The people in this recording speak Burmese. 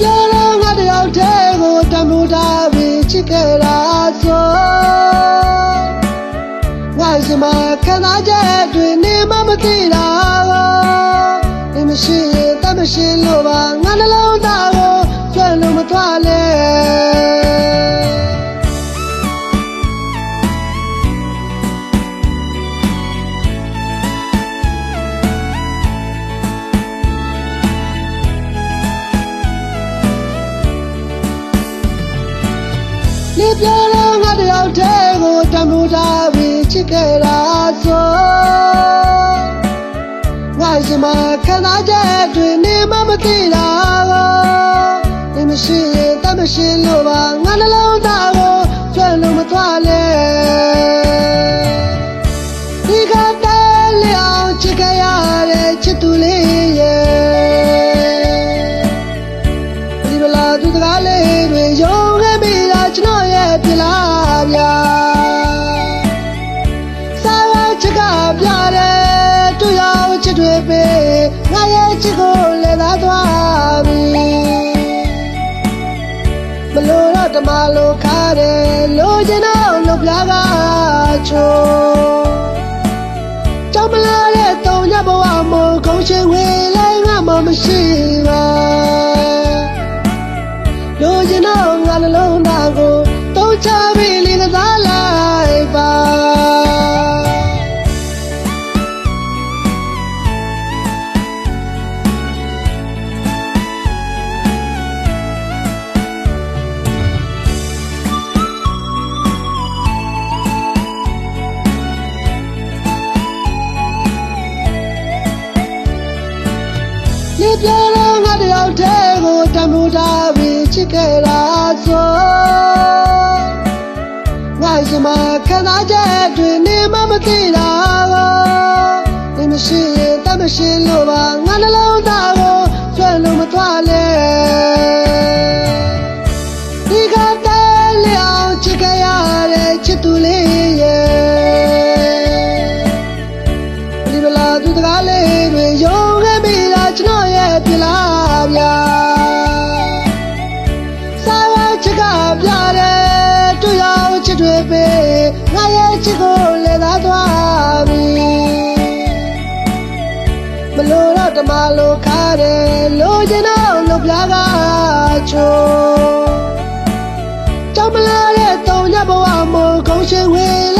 ပြောတော့ငါတယောက်တည်းကိုတမှုတာပြီးချစ်ခဲ့တာဆိုငါရှိမှခံစားချက်တွေနေမှမသိတာ နေပြောတော့ငါတယောက်တည်းကိုတမှုတာပြီးချစ်ခဲ့တာဆိုငါရှိမှခံစားချက်တွေနေမှမသိတာကိုနေမရှိရင်တမရှိလို့ပါငါနှလုံးသားကိုကျွမ်းလို့မသွားလဲဒီကတည်းလျောင်ချစ်ခဲ့ရတဲ့ချစ်သူလေးရဲ့ဒီမလာသူတကားလေး မလို့ခါတယ်လို့ချင်တော့လို့ပြားကချိုးကြောက်မလာတဲ့တုံညဘဝမို့ခုံရှင်ဝင်လို ပြောတော့ငါတယောက်တည်းကိုတမှုတာပြီးချစ်ခဲ့တာဆိုငါရှိမှခံစားချက်တွေနေမှမသိတာကိုနေမရှိရင်တမရှိလို့ပါငါနှလုံးသားကိုကျွမ်းလို့မသွားလဲဒီကတည်းလျောင်ချစ်ခဲ့ရတဲ့ချစ်သူလေးရဲ့ဒီမလာသူတကားလေး တယ်လို့ချင်တော့လို့ပြားကချိုးကြောက်မလာတဲ့တုံညဘဝမို့ခုံရှင်ဝင်လိုက်ငါမှမရှိပါ